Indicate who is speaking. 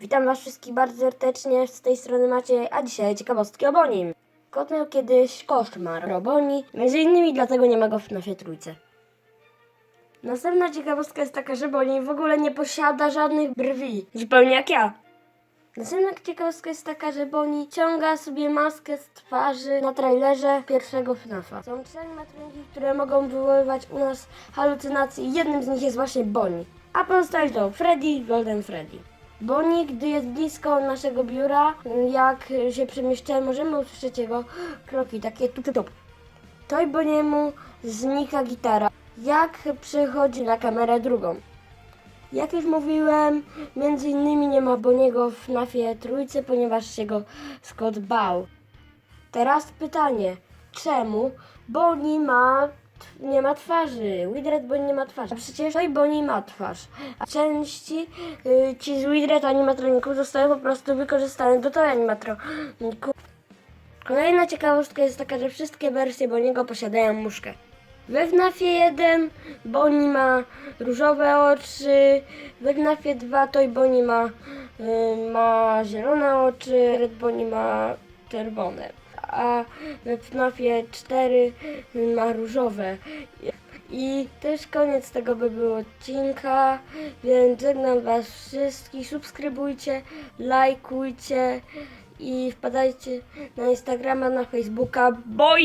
Speaker 1: Witam Was wszystkich bardzo serdecznie, z tej strony macie, a dzisiaj ciekawostki o Bonim. Kot miał kiedyś koszmar o Boni, między innymi dlatego nie ma go w FNAFie trójce. Następna ciekawostka jest taka, że Boni w ogóle nie posiada żadnych brwi, zupełnie jak ja. Następna ciekawostka jest taka, że Boni ciąga sobie maskę z twarzy na trailerze pierwszego FNAFa. Są cztery matroniki, które mogą wywoływać u nas halucynacje i jednym z nich jest właśnie Boni. A pozostali to Freddy Golden Freddy. Boni, gdy jest blisko naszego biura, jak się przemieszczamy, możemy usłyszeć jego kroki, takie tup tup. To i Boniemu znika gitara, jak przechodzi na kamerę drugą. Jak już mówiłem, między innymi nie ma Boniego w FNAFie trójce, ponieważ się go Scott bał. Teraz pytanie, czemu Bonnie ma, nie ma twarzy? Widret Bonnie nie ma twarzy. A przecież Toy Bonnie ma twarz. A części y, ci z Widret animatroników zostały po prostu wykorzystane do Toy animatroników. Kolejna ciekawostka jest taka, że wszystkie wersje Boniego posiadają muszkę. We FNAFie 1 Bonnie ma różowe oczy, we FNAFie 2 Toy Bonnie ma, y, ma zielone oczy, Red Bonnie ma czerwone, a we FNAFie 4 ma różowe. I też koniec tego by było odcinka, więc żegnam Was wszystkich, subskrybujcie, lajkujcie i wpadajcie na Instagrama, na Facebooka, boj!